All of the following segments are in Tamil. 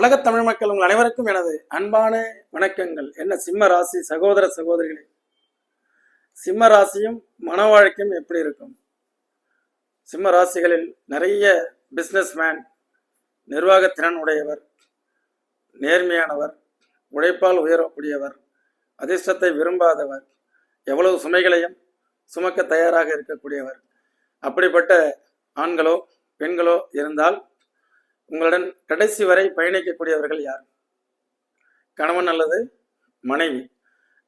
உலகத் தமிழ் மக்கள் உங்கள் அனைவருக்கும் எனது அன்பான வணக்கங்கள். என்ன சிம்ம ராசி சகோதர சகோதரிகளே சிம்ம ராசியும் மன வாழ்க்கையும் எப்படி இருக்கும்? சிம்ம ராசிகளில் நிறைய பிஸ்னஸ் மேன் நிர்வாகத்திறன் உடையவர் நேர்மையானவர் உழைப்பால் உயரக்கூடியவர் அதிர்ஷ்டத்தை விரும்பாதவர் எவ்வளவு சுமைகளையும் சுமக்க தயாராக இருக்கக்கூடியவர். அப்படிப்பட்ட ஆண்களோ பெண்களோ இருந்தால் உங்களுடன் கடைசி வரை பயணிக்கக்கூடியவர்கள் யார்? கணவன் அல்லது மனைவி.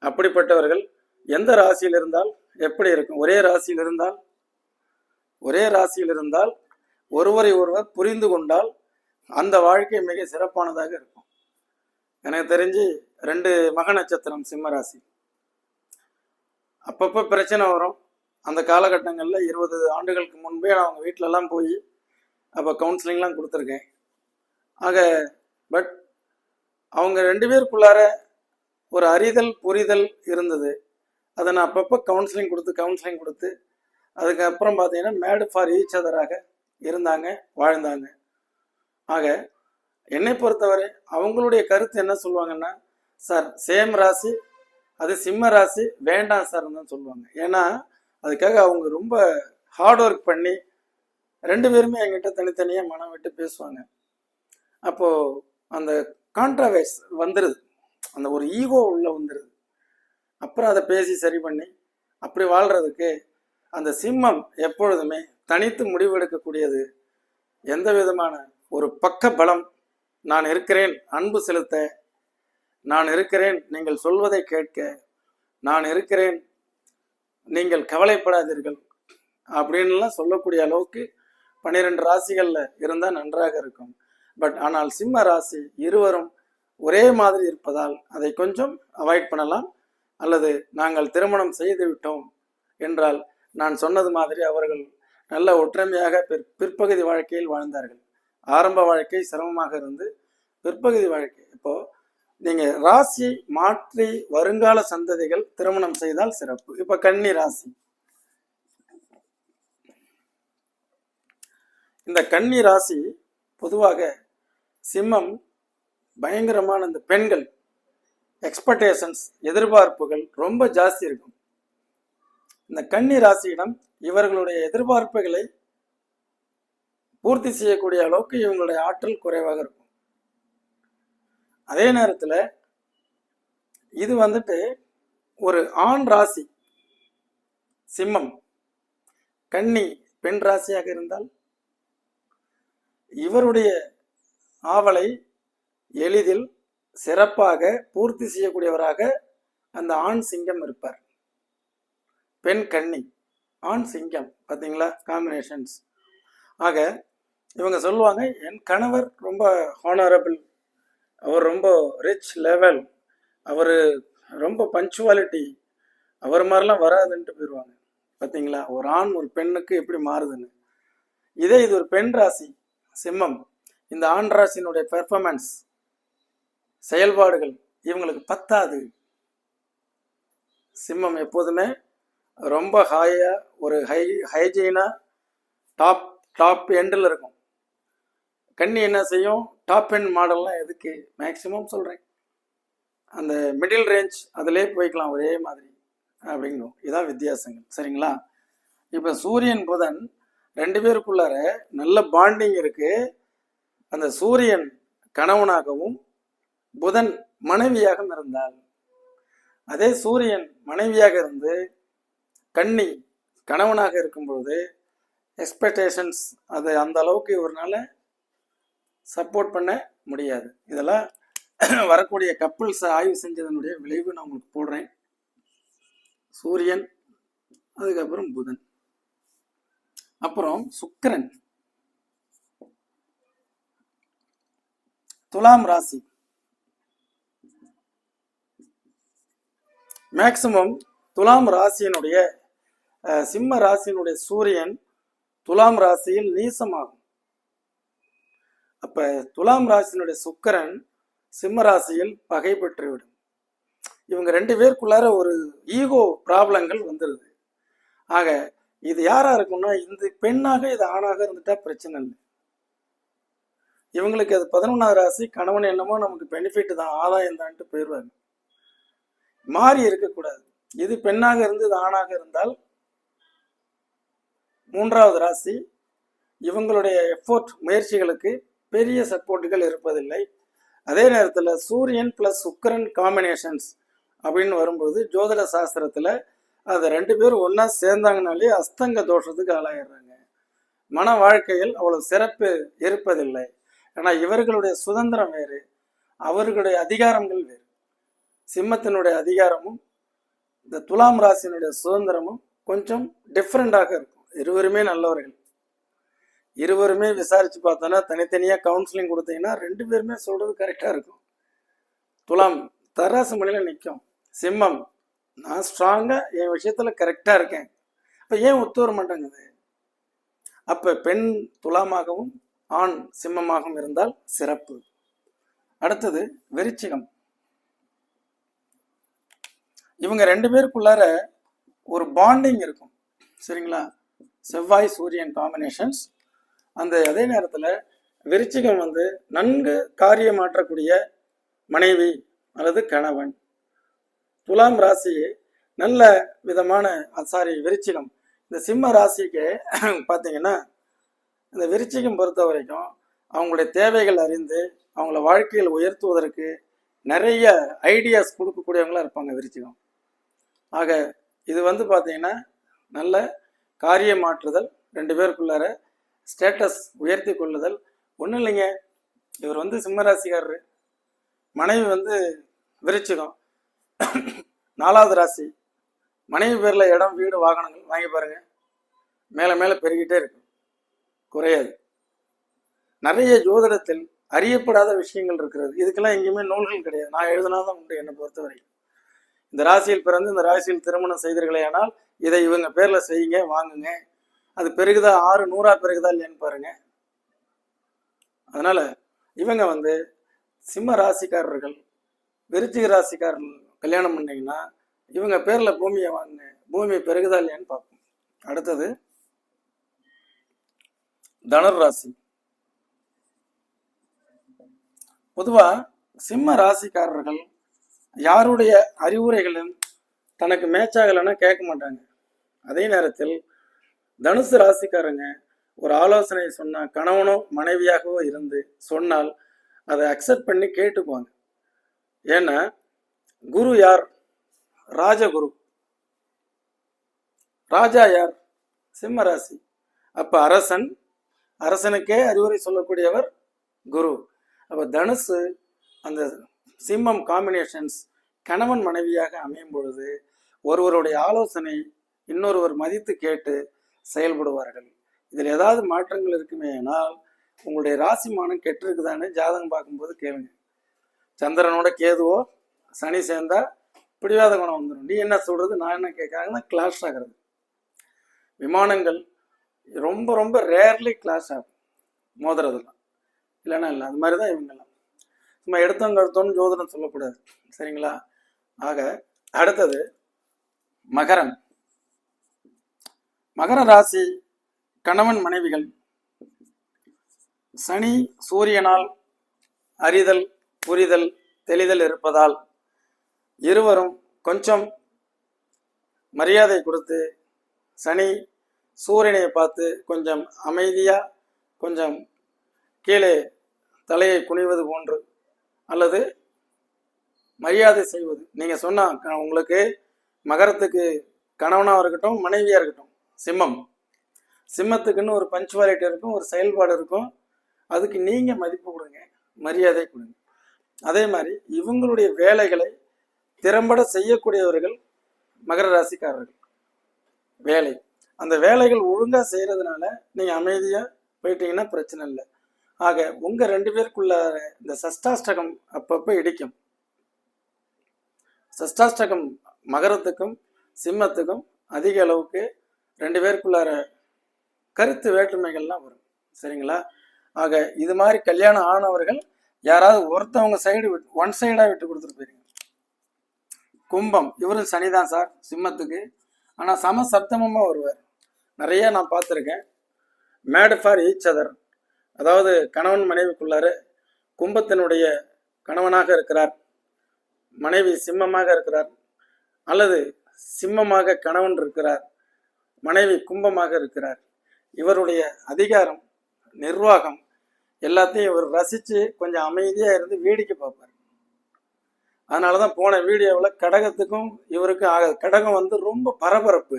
அப்படிப்பட்டவர்கள் எந்த ராசியில் இருந்தால் எப்படி இருக்கும்? ஒரே ராசியில் இருந்தால் ஒரே ராசியில் இருந்தால் ஒருவரை ஒருவர் புரிந்து கொண்டால் அந்த வாழ்க்கை மிக சிறப்பானதாக இருக்கும். எனக்கு தெரிஞ்சு ரெண்டு மக நட்சத்திரம் சிம்ம ராசி. அப்பப்போ பிரச்சனை வரும். அந்த காலகட்டங்களில் இருபது ஆண்டுகளுக்கு முன்பே நான் அவங்க வீட்டிலலாம் போய் அப்போ கவுன்சிலிங்லாம் கொடுத்துருக்கேன். ஆக பட் அவங்க ரெண்டு பேருக்குள்ளார ஒரு அறிதல் புரிதல் இருந்தது. அதை நான் அப்பப்போ கவுன்சிலிங் கொடுத்து கவுன்சிலிங் கொடுத்து அதுக்கப்புறம் பார்த்தீங்கன்னா மேடு ஃபார் ஈச் அதராக இருந்தாங்க வாழ்ந்தாங்க. ஆக என்னை பொறுத்தவரை அவங்களுடைய கருத்து என்ன சொல்லுவாங்கன்னா சார் சேம் ராசி அது சிம்ம ராசி வேண்டாம் சார் தான் சொல்லுவாங்க. ஏன்னா அதுக்காக அவங்க ரொம்ப ஹார்ட் ஒர்க் பண்ணி ரெண்டு பேருமே என்கிட்ட தனித்தனியாக மனம் விட்டு பேசுவாங்க. அப்போது அந்த கான்ட்ராவைஸ் வந்துடுது அந்த ஒரு ஈகோ உள்ள வந்துடுது அப்புறம் அதை பேசி சரி பண்ணி அப்படி வாழ்கிறதுக்கு அந்த சிம்மம் எப்பொழுதுமே தனித்து முடிவெடுக்கக்கூடியது. எந்த விதமான ஒரு பக்க பலம் நான் இருக்கிறேன் அன்பு செலுத்த நான் இருக்கிறேன் நீங்கள் சொல்வதை கேட்க நான் இருக்கிறேன் நீங்கள் கவலைப்படாதீர்கள் அப்படின்லாம் சொல்லக்கூடிய அளவுக்கு பன்னிரெண்டு ராசிகளில் இருந்தால் நன்றாக இருக்கும். பட் ஆனால் சிம்ம ராசி இருவரும் ஒரே மாதிரி இருப்பதால் அதை கொஞ்சம் அவாய்ட் பண்ணலாம். அல்லது நாங்கள் திருமணம் செய்து விட்டோம் என்றால் நான் சொன்னது மாதிரி அவர்கள் நல்ல ஒற்றுமையாக பிற் பிற்பகுதி வாழ்க்கையில் வாழ்ந்தார்கள். ஆரம்ப வாழ்க்கை சிரமமாக இருந்து பிற்பகுதி வாழ்க்கை. இப்போ நீங்க ராசி மாற்றி வருங்கால சந்ததிகள் திருமணம் செய்தால் சிறப்பு. இப்ப கன்னி ராசி. இந்த கன்னி ராசி பொதுவாக சிம்மம் பயங்கரமான இந்த பெண்கள் எக்ஸ்பெக்டேஷன்ஸ் எதிர்பார்ப்புகள் ரொம்ப ஜாஸ்தி இருக்கும். இந்த கன்னி ராசியிடம் இவர்களுடைய எதிர்பார்ப்புகளை பூர்த்தி செய்யக்கூடிய அளவுக்கு இவங்களுடைய ஆற்றல் குறைவாக இருக்கும். அதே நேரத்தில் இது வந்துட்டு ஒரு ஆண் ராசி சிம்மம் கன்னி பெண் ராசியாக இருந்தால் இவருடைய ஆவலை எளிதில் சிறப்பாக பூர்த்தி செய்யக்கூடியவராக அந்த ஆண் சிங்கம் இருப்பார். பெண் கன்னி ஆண் சிங்கம் பார்த்தீங்களா? காம்பினேஷன்ஸ் ஆக இவங்க சொல்லுவாங்க என் கணவர் ரொம்ப ஹானரபிள் அவர் ரொம்ப ரிச் லெவல் அவர் ரொம்ப பஞ்சுவாலிட்டி அவர் மாதிரிலாம் வராதுன்ட்டு போயிடுவாங்க பார்த்தீங்களா? ஒரு ஆண் ஒரு பெண்ணுக்கு எப்படி மாறுதுன்னு. இதே இது ஒரு பெண் ராசி சிம்மம். இந்த ஆண் பெர்ஃபார்மன்ஸ் செயல்பாடுகள் இவங்களுக்கு பத்தாது. சிம்மம் எப்போதுமே ரொம்ப ஹாயாக ஒரு ஹை ஹைஜீனாக டாப் டாப் எண்டில் இருக்கும். கண்ணி என்ன செய்யும்? டாப் எண்ட் மாடல்லாம் எதுக்கு? மேக்சிமம் சொல்கிறேன் அந்த மிடில் ரேஞ்ச் அதிலே போய்க்கலாம் ஒரே மாதிரி அப்படிங்கும் இதான் வித்தியாசங்கள். சரிங்களா? இப்போ சூரியன் புதன் ரெண்டு பேருக்குள்ளார நல்ல பாண்டிங் இருக்குது அந்த சூரியன் கணவனாகவும் புதன் மனைவியாகவும் இருந்தால் அதே சூரியன் மனைவியாக இருந்து கன்னி கணவனாக இருக்கும் பொழுது எக்ஸ்பெக்டேஷன்ஸ் அது அந்த அளவுக்கு இவரால் சப்போர்ட் பண்ண முடியாது. இதெல்லாம் வரக்கூடிய கப்பிள்ஸ் ஆய்வு செஞ்சதனுடைய விளைவு நான் உங்களுக்கு போடுறேன். சூரியன் அதுக்கப்புறம் புதன். அப்புறம் சுக்கரன். துலாம் ராசி. மேக்சிமம் துலாம் ராசியினுடைய சிம்ம ராசியினுடைய சூரியன் துலாம் ராசியில் நீசமாகும். அப்ப துலாம் ராசியினுடைய சுக்கரன் சிம்ம ராசியில் பகை பெற்றுவிடும் இவங்க ரெண்டு பேருக்குள்ளார ஒரு ஈகோ ப்ராப்ளங்கள் வந்துடுது ஆக இது யாரா இருக்கும்னா இந்த பெண்ணாக இது ஆணாக இருந்துட்டா பிரச்சனை இல்லை. இவங்களுக்கு அது பதினொன்றாவது ராசி கணவன் என்னமோ நமக்கு பெனிஃபிட் தான் ஆதாயம் தான்ட்டு போயிடுவாங்க மாறி இருக்கக்கூடாது. இது பெண்ணாக இருந்து இது ஆணாக இருந்தால் மூன்றாவது ராசி இவங்களுடைய எஃபோர்ட் முயற்சிகளுக்கு பெரிய சப்போர்ட்டுகள் இருப்பதில்லை. அதே நேரத்தில் சூரியன் ப்ளஸ் சுக்கரன் காம்பினேஷன்ஸ் அப்படின்னு வரும்போது ஜோதிட சாஸ்திரத்தில் அது ரெண்டு பேரும் ஒன்றா சேர்ந்தாங்கனாலே அஸ்தங்க தோஷத்துக்கு ஆளாயிடுறாங்க. மன வாழ்க்கையில் அவ்வளவு சிறப்பு இருப்பதில்லை. ஆனால் இவர்களுடைய சுதந்திரம் வேறு அவர்களுடைய அதிகாரங்கள் வேறு. சிம்மத்தினுடைய அதிகாரமும் இந்த துலாம் ராசியினுடைய சுதந்திரமும் கொஞ்சம் டிஃப்ரெண்டாக இருக்கும். இருவருமே நல்லவர்கள். இருவருமே விசாரிச்சு பார்த்தோன்னா தனித்தனியாக கவுன்சிலிங் கொடுத்தீங்கன்னா ரெண்டு பேருமே சொல்றது கரெக்டாக இருக்கும். துலாம் தராசு மலையில் நிற்கும் சிம்மம் நான் ஸ்ட்ராங்காக என் விஷயத்தில் கரெக்டாக இருக்கேன். அப்போ ஏன் ஒத்து வர மாட்டேங்குது அப்போ பெண் துலாமாகவும் ஆண் சிம்மமாகவும் இருந்தால் சிறப்பு. அடுத்தது விருச்சிகம். இவங்க ரெண்டு பேருக்குள்ளார ஒரு பாண்டிங் இருக்கும். சரிங்களா? செவ்வாய் சூரியன் காம்பினேஷன்ஸ் அந்த அதே நேரத்தில் விருச்சிகம் வந்து நன்கு காரியமாற்றக்கூடிய மனைவி அல்லது கணவன். துலாம் ராசி நல்ல விதமான சாரி விருச்சிகம். இந்த சிம்ம ராசிக்கு பார்த்தீங்கன்னா இந்த விருச்சிகம் பொறுத்த வரைக்கும் அவங்களுடைய தேவைகள் அறிந்து அவங்கள வாழ்க்கையில் உயர்த்துவதற்கு நிறைய ஐடியாஸ் கொடுக்கக்கூடியவங்களா இருப்பாங்க விருச்சிகம். ஆக இது வந்து பார்த்தீங்கன்னா நல்ல காரியமாற்றுதல் ரெண்டு பேருக்குள்ளார ஸ்டேட்டஸ் உயர்த்தி கொள்ளுதல். ஒன்றும் இல்லைங்க. இவர் வந்து சிம்மராசிக்காரரு. மனைவி வந்து விருச்சிகம். நாலாவது ராசி. மனைவி பேரில் இடம் வீடு வாகனங்கள் வாங்கி பாருங்கள் மேலே மேலே பெருகிட்டே இருக்கும். குறையாது. நிறைய ஜோதிடத்தில் அறியப்படாத விஷயங்கள் இருக்கிறது. இதுக்கெல்லாம் எங்கேயுமே நூல்கள் கிடையாது. நான் எழுதினாதான் உண்டு என்னை பொறுத்தவரைக்கும் இந்த ராசியில் பிறந்து இந்த ராசியில் திருமணம் செய்தீர்களே ஆனால் இதை இவங்க பேர்ல செய்யுங்க வாங்குங்க. அது பெருகுதா? ஆறு நூறா பெருகுதா இல்லைன்னு பாருங்க. அதனால இவங்க வந்து சிம்ம ராசிக்காரர்கள் விருச்சிக ராசிக்காரர்கள் கல்யாணம் பண்ணீங்கன்னா இவங்க பேர்ல பூமியை வாங்குங்க. பூமி பெருகுதா இல்லையான்னு பார்ப்போம். அடுத்தது தனுர் ராசி பொதுவா சிம்ம ராசிக்காரர்கள் யாருடைய அறிவுரைகளும் தனக்கு மேட்ச் ஆகலைன்னா கேட்க மாட்டாங்க. அதே நேரத்தில் தனுசு ராசிக்காரங்க ஒரு ஆலோசனை சொன்னா கணவனோ மனைவியாகவோ இருந்து சொன்னால் அதை அக்செப்ட் பண்ணி கேட்டுக்குவாங்க. ஏன்னா குரு யார்? ராஜகுரு. ராஜா யார்? சிம்ம ராசி. அப்ப அரசன் அரசனுக்கே அறிவுரை சொல்லக்கூடியவர் குரு. அப்போ தனுசு அந்த சிம்மம் காம்பினேஷன்ஸ் கணவன் மனைவியாக அமையும் பொழுது ஒருவருடைய ஆலோசனை இன்னொருவர் மதித்து கேட்டு செயல்படுவார்கள். இதில் ஏதாவது மாற்றங்கள் இருக்குமே ஆனால் உங்களுடைய ராசி மானம் ஜாதகம் பார்க்கும்போது கேளுங்க. சந்திரனோட கேதுவோ சனி சேர்ந்தா பிடிவாத குணம் வந்துடும் நீ என்ன சொல்றது நான் என்ன கேட்கறாங்கன்னா கிளாஷ் ஆகிறது. விமானங்கள் ரொம்ப ரொம்ப ரேர்லி கிளாஸ் ஆகும். மோதுறதுலாம் இல்லைன்னா இல்லை அது மாதிரி தான் இவங்கெல்லாம். சும்மா எடுத்தவங்க எடுத்தோன்னு ஜோதிடம் சொல்லக்கூடாது. சரிங்களா? ஆக அடுத்தது மகரம். மகர ராசி கணவன் மனைவிகள். சனி சூரியனால் அறிதல் புரிதல் தெளிதல் இருப்பதால் இருவரும் கொஞ்சம் மரியாதை கொடுத்து சனி சூரியனை பார்த்து கொஞ்சம் அமைதியா கொஞ்சம் கீழே தலையை குனிவது போன்று அல்லது மரியாதை செய்வது. நீங்க சொன்னா க- உங்களுக்கு மகரத்துக்கு கணவனாக இருக்கட்டும் மனைவியா இருக்கட்டும் சிம்மம். சிம்மத்துக்குன்னு ஒரு பஞ்சுவாலிட்டி இருக்கும் ஒரு செயல்பாடு இருக்கும். அதுக்கு நீங்க மதிப்பு கொடுங்க மரியாதை கொடுங்க. அதே மாதிரி இவங்களுடைய வேலைகளை திறம்பட செய்யக்கூடியவர்கள் மகர ராசிக்காரர்கள். வேலை. அந்த வேலைகள் ஒழுங்காக செய்கிறதுனால நீங்கள் அமைதியாக போயிட்டீங்கன்னா பிரச்சனை இல்லை. ஆக உங்கள் ரெண்டு பேருக்குள்ள இந்த சஷ்டாஷ்டகம் அப்பப்போ இடிக்கும். சஷ்டாஷ்டகம் மகரத்துக்கும் சிம்மத்துக்கும் அதிக அளவுக்கு ரெண்டு பேருக்குள்ளார கருத்து வேற்றுமைகள்லாம் வரும். சரிங்களா? ஆக இது மாதிரி கல்யாணம் ஆனவர்கள் யாராவது ஒருத்தவங்க சைடு விட்டு ஒன் சைடாக விட்டு கொடுத்துட்டு போயிருங்க. கும்பம் இவரும் சனிதான் சார் சிம்மத்துக்கு. ஆனால் சம சப்தமமாக வருவார். நிறைய நான் பார்த்துருக்கேன். மேடு ஃபார் ஈச் அதர் அதாவது கணவன் மனைவிக்குள்ளார கும்பத்தினுடைய கணவனாக இருக்கிறார். மனைவி சிம்மமாக இருக்கிறார். அல்லது சிம்மமாக கணவன் இருக்கிறார். மனைவி கும்பமாக இருக்கிறார். இவருடைய அதிகாரம் நிர்வாகம் எல்லாத்தையும் இவர் ரசித்து கொஞ்சம் அமைதியாக இருந்து வேடிக்கை பார்ப்பார். அதனால தான் போன வீடியோவில் கடகத்துக்கும் இவருக்கும் ஆகாது. கடகம் வந்து ரொம்ப பரபரப்பு.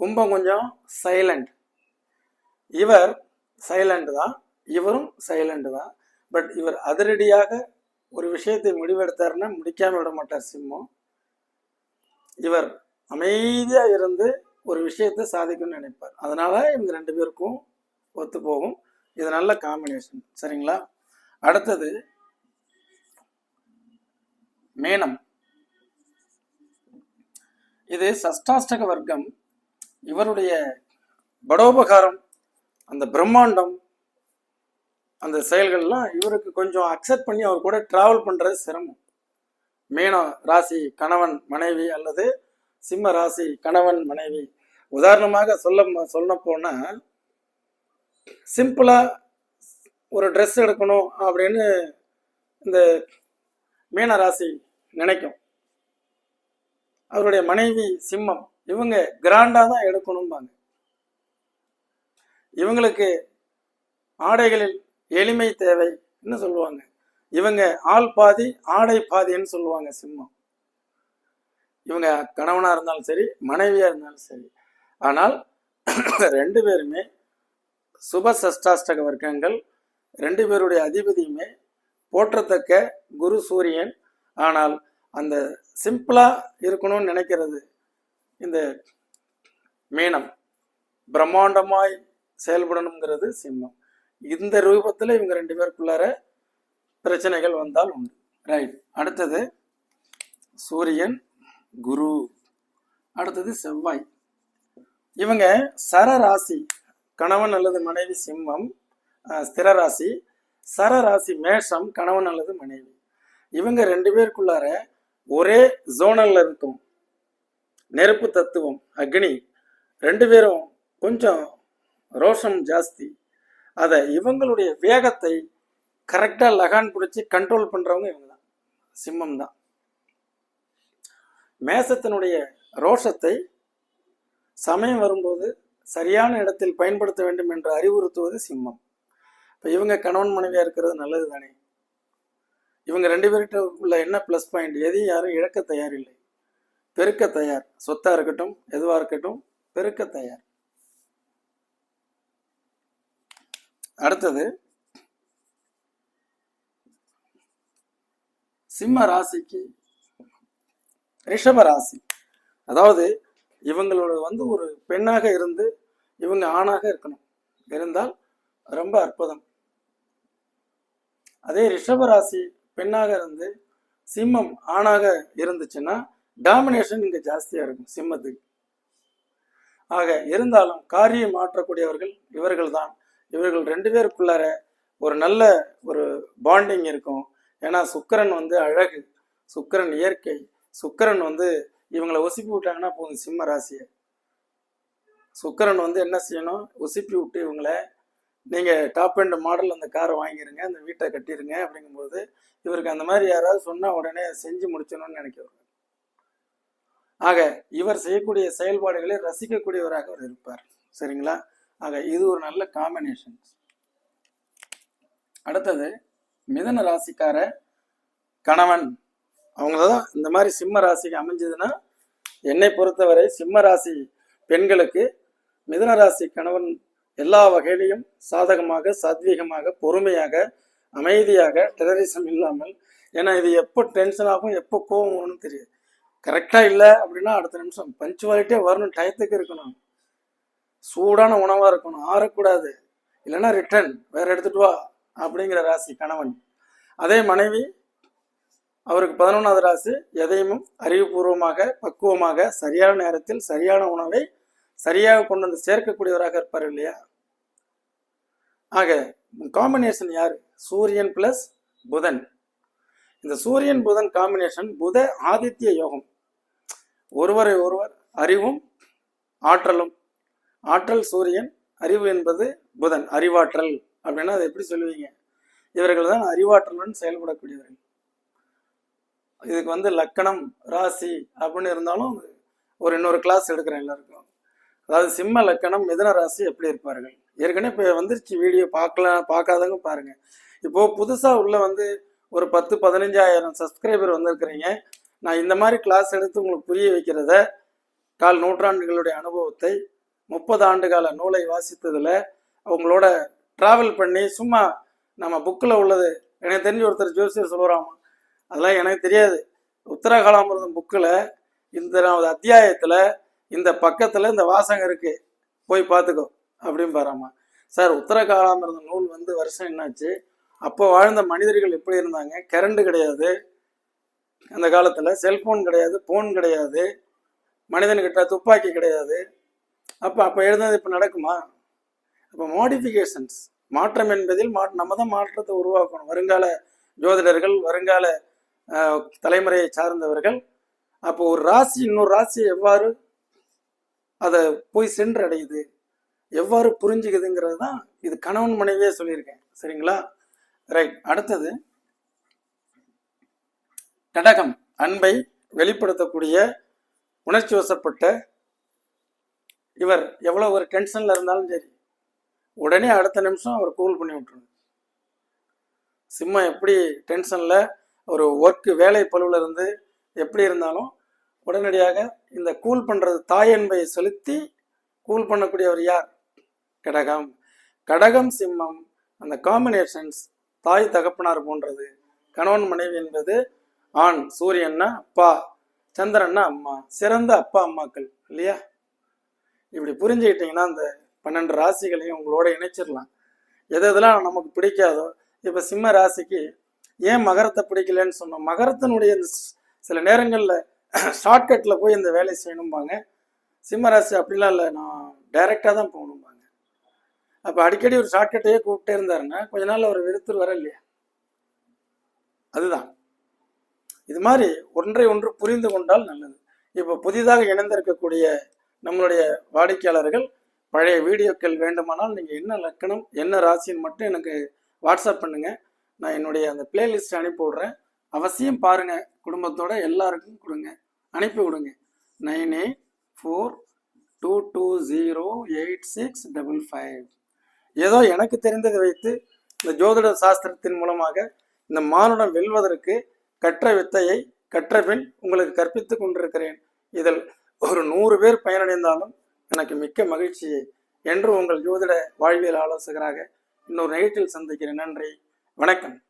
கும்பம் கொஞ்சம் சைலண்ட் இவர் சைலண்ட் தான். இவரும் சைலண்ட் தான். பட் இவர் அதிரடியாக ஒரு விஷயத்தை முடிவெடுத்தாருன்னா முடிக்காமல் விட மாட்டார் சிம்மம். இவர் அமைதியாக இருந்து ஒரு விஷயத்தை சாதிக்கணும்னு நினைப்பார். அதனால இவங்க ரெண்டு பேருக்கும் ஒத்து போகும். இது நல்ல காம்பினேஷன் சரிங்களா? அடுத்தது மேனம். இது சஷ்டாஷ்டக வர்க்கம். இவருடைய படோபகாரம் அந்த பிரம்மாண்டம் அந்த செயல்கள்லாம் இவருக்கு கொஞ்சம் அக்செப்ட் பண்ணி அவர் கூட டிராவல் பண்ணுறது சிரமம். மேனம் ராசி கணவன் மனைவி அல்லது சிம்ம ராசி கணவன் மனைவி. உதாரணமாக சொல்ல சொல்ல போனால் சிம்பிளாக ஒரு ட்ரெஸ் எடுக்கணும் அப்படின்னு இந்த மீன ராசி நினைக்கும். அவருடைய மனைவி சிம்மம் இவங்க கிராண்டா தான் எடுக்கணும்பாங்க. இவங்களுக்கு ஆடைகளில் எளிமை தேவை என்ன சொல்லுவாங்க. இவங்க ஆள் பாதி ஆடை பாதின்னு சொல்லுவாங்க சிம்மம். இவங்க கணவனா இருந்தாலும் சரி மனைவியா இருந்தாலும் சரி. ஆனால் ரெண்டு பேருமே சுப சஷ்டாஷ்டக வர்க்கங்கள் ரெண்டு பேருடைய அதிபதியுமே போற்றத்தக்க குரு சூரியன். ஆனால் அந்த சிம்பிளாக இருக்கணும்னு நினைக்கிறது இந்த மீனம். பிரம்மாண்டமாய் செயல்படணுங்கிறது சிம்மம். இந்த ரூபத்தில் இவங்க ரெண்டு பேருக்குள்ளார பிரச்சனைகள் வந்தால் உண்டு. ரைட் அடுத்தது சூரியன் குரு அடுத்தது செவ்வாய். இவங்க சரராசி கணவன் அல்லது மனைவி சிம்மம் ஸ்திரராசி ஸ்திர ராசி சரராசி மேஷம் கணவன் அல்லது மனைவி. இவங்க ரெண்டு பேருக்குள்ளார ஒரே ஜோனல்ல இருக்கும். நெருப்பு தத்துவம் அக்னி ரெண்டு பேரும் கொஞ்சம் ரோஷம் ஜாஸ்தி. அதை இவங்களுடைய வேகத்தை கரெக்டாக லகான் பிடிச்சி கண்ட்ரோல் பண்ணுறவங்க இவங்க தான். சிம்மம் தான். மேசத்தினுடைய ரோஷத்தை சமயம் வரும்போது சரியான இடத்தில் பயன்படுத்த வேண்டும் என்று அறிவுறுத்துவது சிம்மம். இப்போ இவங்க கணவன் மனைவியாக இருக்கிறது நல்லது தானே இவங்க ரெண்டு பேர்கிட்ட உள்ள என்ன ப்ளஸ் பாயிண்ட் எதையும் யாரும் இழக்க தயார் இல்லை பெருக்க தயார். சொத்தா இருக்கட்டும் எதுவாக இருக்கட்டும் பெருக்க தயார். அடுத்தது சிம்ம ராசிக்கு ரிஷப ராசி. அதாவது இவங்களோட வந்து ஒரு பெண்ணாக இருந்து இவங்க ஆணாக இருக்கணும். இருந்தால் ரொம்ப அற்புதம். அதே ரிஷப ராசி பெண்ணாக இருந்து சிம்மம் ஆணாக இருந்துச்சுன்னா டாமினேஷன் இங்க ஜாஸ்தியா இருக்கும் சிம்மத்துக்கு. ஆக இருந்தாலும் காரியம் மாற்றக்கூடியவர்கள் இவர்கள் தான் இவர்கள் ரெண்டு பேருக்குள்ளார ஒரு நல்ல ஒரு பாண்டிங் இருக்கும். ஏன்னா சுக்கரன் வந்து அழகு சுக்கரன் இயற்கை சுக்கரன் வந்து இவங்களை ஒசிப்பி விட்டாங்கன்னா போதும் சிம்ம ராசியை. சுக்கரன் வந்து என்ன செய்யணும்? ஒசிப்பி விட்டு இவங்களை நீங்கள் டாப் அண்ட் மாடல் அந்த காரை வாங்கிடுங்க அந்த வீட்டை கட்டிடுங்க அப்படிங்கும்போது இவருக்கு அந்த மாதிரி யாராவது சொன்னால் உடனே செஞ்சு முடிச்சணும்னு நினைக்கிறவர் ஆக இவர் செய்யக்கூடிய செயல்பாடுகளை ரசிக்கக்கூடியவராக அவர் இருப்பார். சரிங்களா? ஆக இது ஒரு நல்ல காம்பினேஷன் அடுத்தது மிதன ராசிக்கார கணவன். அவங்க தான் இந்த மாதிரி சிம்ம ராசிக்கு அமைஞ்சதுன்னா என்னை பொறுத்தவரை சிம்ம ராசி பெண்களுக்கு மிதன ராசி கணவன் எல்லா வகையிலையும் சாதகமாக சாத்வீகமாக பொறுமையாக அமைதியாக டெரரிசம் இல்லாமல் ஏன்னா இது எப்போ டென்ஷன் ஆகும் எப்போ கோவம் வரும்னு தெரியாது. கரெக்டாக இல்லை அப்படின்னா அடுத்த நிமிஷம் பஞ்சுவாலிட்டே வரணும் டயத்துக்கு இருக்கணும். சூடான உணவாக இருக்கணும் ஆறக்கூடாது. இல்லைன்னா ரிட்டர்ன் வேற எடுத்துட்டு வா அப்படிங்கிற ராசி கணவன். அதே மனைவி அவருக்கு பதினொன்றாவது ராசி எதையும் அறிவுபூர்வமாக பக்குவமாக சரியான நேரத்தில் சரியான உணவை சரியாக கொண்டு வந்து சேர்க்கக்கூடியவராக இருப்பார் இல்லையா? ஆக காம்பினேஷன் யார்? சூரியன் பிளஸ் புதன். இந்த சூரியன் புதன் காம்பினேஷன் புத ஆதித்ய யோகம். ஒருவரை ஒருவர் அறிவும் ஆற்றலும். ஆற்றல் சூரியன் அறிவு என்பது புதன் அறிவாற்றல். அப்படின்னா அதை எப்படி சொல்லுவீங்க? இவர்கள் தான் அறிவாற்றலுடன் செயல்படக்கூடியவர்கள். இதுக்கு வந்து லக்கணம் ராசி அப்படின்னு இருந்தாலும் ஒரு இன்னொரு கிளாஸ் எடுக்கிறேன் எல்லாருக்கும். அதாவது சிம்ம லக்கணம் மிதன ராசி எப்படி இருப்பார்கள் ஏற்கனவே இப்போ வந்துருச்சு வீடியோ பார்க்கலாம் பார்க்காதவங்க பாருங்க. இப்போ புதுசாக உள்ள வந்து ஒரு பத்து பதினஞ்சாயிரம் சப்ஸ்கிரைபர் வந்திருக்கிறீங்க. நான் இந்த மாதிரி கிளாஸ் எடுத்து உங்களுக்கு புரிய வைக்கிறத கால் நூற்றாண்டுகளுடைய அனுபவத்தை முப்பது ஆண்டு கால நூலை வாசித்ததில் அவங்களோட ட்ராவல் பண்ணி சும்மா நம்ம புக்கில் உள்ளது. எனக்கு தெரிஞ்ச ஒருத்தர் ஜோசியர் சொல்கிறாமா அதெல்லாம் எனக்கு தெரியாது. உத்தரகாலாமிரதம் புக்கில் இந்த அத்தியாயத்தில் இந்த பக்கத்தில் இந்த வாசகம் இருக்கு. போய் பார்த்துக்கோ. அப்படின்னு பாராமா. சார் உத்தரகாலாமிரதம் நூல் வந்து வருஷம் என்னாச்சு? அப்போ வாழ்ந்த மனிதர்கள் எப்படி இருந்தாங்க? கரண்ட் கிடையாது. அந்த காலத்தில் செல்போன் கிடையாது ஃபோன் கிடையாது. மனிதன்கிட்ட துப்பாக்கி கிடையாது. அப்போ அப்போ எழுந்தது இப்போ நடக்குமா? அப்போ மாடிஃபிகேஷன்ஸ் மாற்றம் என்பதில் மா நம்ம தான் மாற்றத்தை உருவாக்கணும். வருங்கால ஜோதிடர்கள் வருங்கால தலைமுறையை சார்ந்தவர்கள். அப்போ ஒரு ராசி இன்னொரு ராசி எவ்வாறு அதை போய் சென்றடையுது. எவ்வாறு புரிஞ்சுக்குதுங்கிறது தான் இது கணவன் மனைவியே சொல்லியிருக்கேன். சரிங்களா? ரைட் அடுத்தது கடகம் அன்பை வெளிப்படுத்தக்கூடிய உணர்ச்சி வசப்பட்ட இவர் எவ்வளோ ஒரு டென்ஷனில் இருந்தாலும் சரி உடனே அடுத்த நிமிஷம் அவர் கூல் பண்ணி விட்டுருங்க சிம்மம் எப்படி டென்ஷனில் ஒரு ஒர்க்கு வேலை பழுவில் இருந்து எப்படி இருந்தாலும் உடனடியாக இந்த கூல் பண்ணுறது தாயன்பை செலுத்தி கூல் பண்ணக்கூடியவர் யார்? கடகம். கடகம் சிம்மம். அந்த காம்பினேஷன்ஸ் தாய் தகப்பனார் போன்றது. கணவன் மனைவி என்பது ஆண். சூரியன்னா அப்பா. சந்திரன்னா அம்மா. சிறந்த அப்பா அம்மாக்கள். இல்லையா? இப்படி புரிஞ்சுக்கிட்டீங்கன்னா அந்த பன்னெண்டு ராசிகளையும் உங்களோட இணைச்சிடலாம் எது எதெல்லாம் நமக்கு பிடிக்காதோ இப்போ சிம்ம ராசிக்கு ஏன் மகரத்தை பிடிக்கலன்னு சொன்னோம். மகரத்தினுடைய சில நேரங்களில் ஷார்ட்கட்டில் போய் இந்த வேலையை செய்யணும்பாங்க. சிம்மராசி அப்படிலாம் இல்லை நான் டைரெக்டாக தான் போகணும்பாங்க. அப்போ அடிக்கடி ஒரு ஷார்ட்கட்டையே கூப்பிட்டே இருந்தாருன்னா கொஞ்ச நாள் அவர் வெறுத்துரு வர இல்லையா? அதுதான். இது மாதிரி ஒன்றை ஒன்று புரிந்து கொண்டால் நல்லது. இப்போ புதிதாக இணைந்திருக்கக்கூடிய நம்மளுடைய வாடிக்கையாளர்கள் பழைய வீடியோக்கள் வேண்டுமானால் நீங்கள் என்ன லக்கணம் என்ன ராசின்னு மட்டும் எனக்கு வாட்ஸ்அப் பண்ணுங்கள் நான் என்னுடைய அந்த பிளேலிஸ்ட் அனுப்பி விடுறேன். அவசியம் பாருங்கள் குடும்பத்தோட எல்லாருக்கும் கொடுங்க. அனுப்பி விடுங்க. Nine eight four two two zero eight six double five. ஏதோ எனக்கு தெரிந்ததை வைத்து இந்த ஜோதிட சாஸ்திரத்தின் மூலமாக இந்த மானுடம் வெல்வதற்கு கற்ற வித்தையை கற்ற பின் உங்களுக்கு கற்பித்துக் கொண்டிருக்கிறேன். இதில் ஒரு நூறு பேர் பயனடைந்தாலும் எனக்கு மிக்க மகிழ்ச்சி. என்று உங்கள் ஜோதிட வாழ்வியல் ஆலோசகராக இன்னொரு நிகழ்ச்சியில் சந்திக்கிறேன். நன்றி. வணக்கம்.